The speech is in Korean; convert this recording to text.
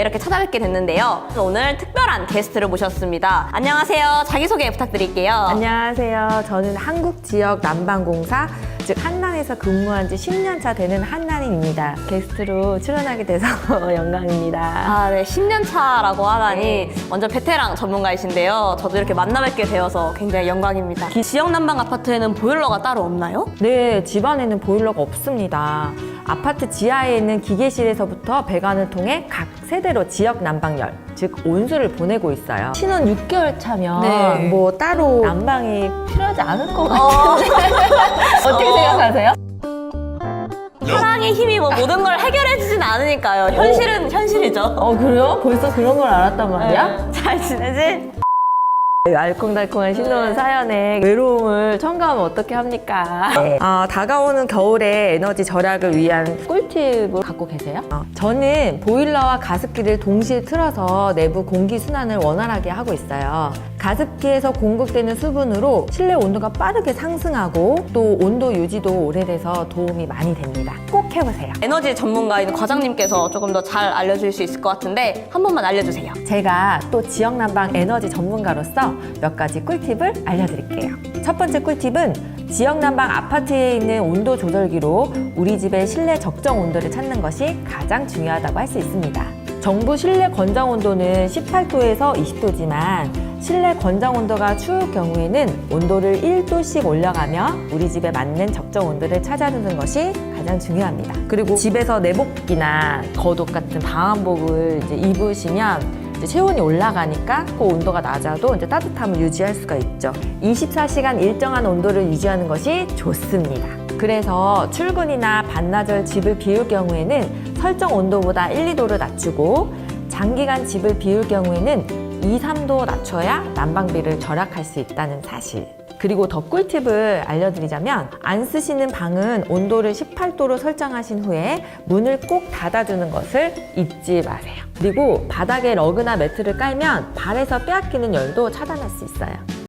이렇게 찾아뵙게 됐는데요. 오늘 특별한 게스트를 모셨습니다. 안녕하세요. 자기소개 부탁드릴게요. 안녕하세요. 저는 한국 지역 난방공사, 즉 한난에서 근무한 지 10년 차 되는 한난인입니다. 게스트로 출연하게 돼서 영광입니다. 아, 네. 10년 차라고 하다니 완전 베테랑 전문가이신데요. 저도 이렇게 만나뵙게 되어서 굉장히 영광입니다. 기- 지역 난방 아파트에는 보일러가 따로 없나요? 네, 집안에는 보일러가 없습니다. 아파트 지하에 있는 기계실에서부터 배관을 통해 각 세대로 지역 난방열, 즉 온수를 보내고 있어요. 신혼 6개월 차면 네. 뭐 따로 난방이 필요하지 않을 것 같은데 어떻게 생각하세요? 사랑의 힘이 뭐 모든 걸 해결해 주진 않으니까요. 현실은 현실이죠. 어 그래요? 벌써 그런 걸 알았단 말이야? 네. 잘 지내지? 알콩달콩한 신혼 사연에 외로움을 첨가하면 어떻게 합니까? 아, 다가오는 겨울에 에너지 절약을 위한 꿀팁을 갖고 계세요? 어, 저는 보일러와 가습기를 동시에 틀어서 내부 공기 순환을 원활하게 하고 있어요. 가습기에서 공급되는 수분으로 실내 온도가 빠르게 상승하고 또 온도 유지도 오래돼서 도움이 많이 됩니다. 꼭 해보세요. 에너지 전문가인 과장님께서 조금 더 잘 알려줄 수 있을 것 같은데 한 번만 알려주세요. 제가 또 지역 난방 에너지 전문가로서 몇 가지 꿀팁을 알려드릴게요. 첫 번째 꿀팁은 지역 난방 아파트에 있는 온도 조절기로 우리 집의 실내 적정 온도를 찾는 것이 가장 중요하다고 할 수 있습니다. 정부 실내 권장 온도는 18도에서 20도지만 실내 권장 온도가 추울 경우에는 온도를 1도씩 올려가며 우리 집에 맞는 적정 온도를 찾아주는 것이 가장 중요합니다. 그리고 집에서 내복이나 겉옷 같은 방한복을 이제 입으시면 체온이 올라가니까 그 온도가 낮아도 이제 따뜻함을 유지할 수가 있죠. 24시간 일정한 온도를 유지하는 것이 좋습니다. 그래서 출근이나 반나절 집을 비울 경우에는 설정 온도보다 1, 2도를 낮추고 장기간 집을 비울 경우에는 2, 3도 낮춰야 난방비를 절약할 수 있다는 사실. 그리고 더 꿀팁을 알려드리자면 안 쓰시는 방은 온도를 18도로 설정하신 후에 문을 꼭 닫아주는 것을 잊지 마세요. 그리고 바닥에 러그나 매트를 깔면 발에서 빼앗기는 열도 차단할 수 있어요.